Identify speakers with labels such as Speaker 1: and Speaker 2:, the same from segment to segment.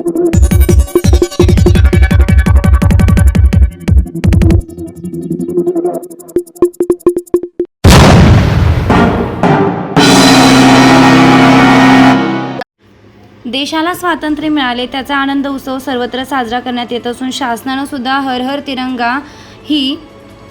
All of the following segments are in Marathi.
Speaker 1: देशाला स्वातंत्र्य मिळाले त्याचा आनंद उत्सव सर्वत्र साजरा करण्यात येत असून शासनानं सुद्धा हर हर तिरंगा ही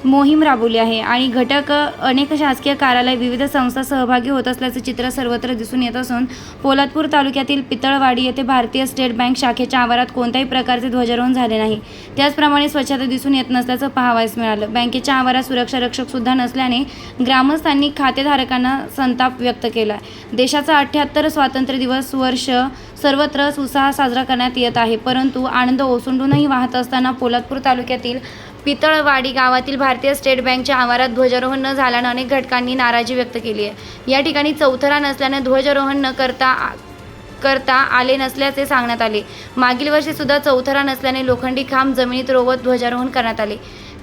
Speaker 1: मोहीम राबवली आहे. आणि घटक अनेक शासकीय कार्यालय विविध संस्था सहभागी होत असल्याचे चित्र सर्वत्र दिसून येत असून पोलादपूर तालुक्यातील पितळवाडी येथे भारतीय स्टेट बँक शाखेच्या आवारात कोणत्याही प्रकारचे ध्वजारोहण झाले नाही. त्याचप्रमाणे स्वच्छता दिसून येत नसल्याचं पाहावयास मिळालं. बँकेच्या आवारात सुरक्षा रक्षक सुद्धा नसल्याने ग्रामस्थांनी खातेधारकांना संताप व्यक्त केला. देशाचा अठ्ठ्याहत्तर स्वातंत्र्य दिवस वर्ष सर्वत्र उत्साह साजरा करण्यात येत आहे. परंतु आनंद ओसंडूनही वाहत असताना पोलादपूर तालुक्यातील पितळवाडी गावातील भारतीय स्टेट बँकच्या आवारात ध्वजारोहण न झाल्यानं अनेक घटकांनी नाराजी व्यक्त केली आहे. या ठिकाणी चौथरा नसल्याने ध्वजारोहण न करता करता आले नसल्याचे सांगण्यात आले. मागील वर्षीसुद्धा चौथरा नसल्याने लोखंडी खांब जमिनीत रोवत ध्वजारोहण करण्यात आले.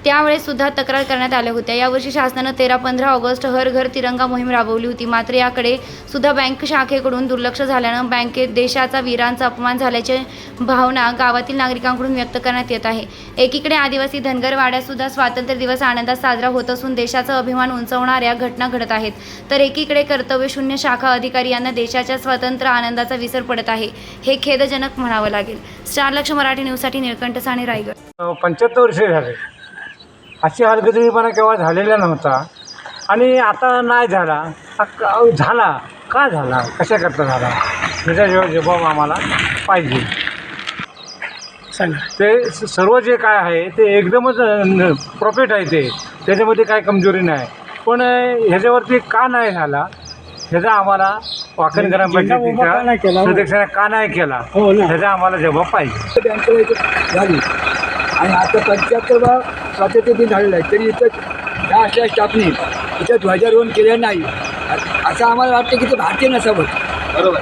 Speaker 1: त्यावेळेस सुद्धा तक्रार करण्यात आल्या होत्या. यावर्षी शासनानं तेरा पंधरा ऑगस्ट हर घर तिरंगा मोहीम राबवली होती. मात्र याकडे सुद्धा बँक शाखेकडून दुर्लक्ष झाल्यानं बँकेत देशाचा वीरांचा अपमान झाल्याची भावना गावातील नागरिकांकडून व्यक्त करण्यात येत आहे. एकीकडे आदिवासी धनगर सुद्धा स्वातंत्र्य दिवस आनंदात साजरा होत असून देशाचा अभिमान उंचवणाऱ्या घटना घडत आहेत. तर एकीकडे कर्तव्यशून्य शाखा अधिकारी यांना देशाच्या स्वतंत्र आनंदाचा विसर पडत आहे. हे खेदजनक म्हणावं लागेल. स्टार लक्ष मराठी न्यूजसाठी निळकंठ साने रायगड
Speaker 2: पंच्याहत्तर वर्षे झाले. अशी हलगर्जीपणा केव्हा झालेला नव्हता. आणि आता नाही झाला. का- झाला. का झाला? कशाकरता झाला? त्याचा जबाब आम्हाला पाहिजे.
Speaker 3: सांगा.
Speaker 2: ते सर्व जे काय आहे ते एकदमच प्रॉफिट आहे ते. त्याच्यामध्ये काय कमजोरी नाही. पण ह्याच्यावरती का नाही झाला ह्याचा आम्हाला वाकण ग्रामपंचायतीच्या
Speaker 3: केला?
Speaker 2: सदस्याने का नाही केला
Speaker 3: हो.
Speaker 2: ह्याचा आम्हाला जबाब पाहिजे.
Speaker 4: आणि आता पंच्याहत्तर बा स्वातंत्र्य दिन झालेलं आहे. तरी इथं ह्या अशा स्टाफनी इथं ध्वजारोहण केलं नाही. असं आम्हाला वाटतं की ते भारतीय नसावं. बरोबर.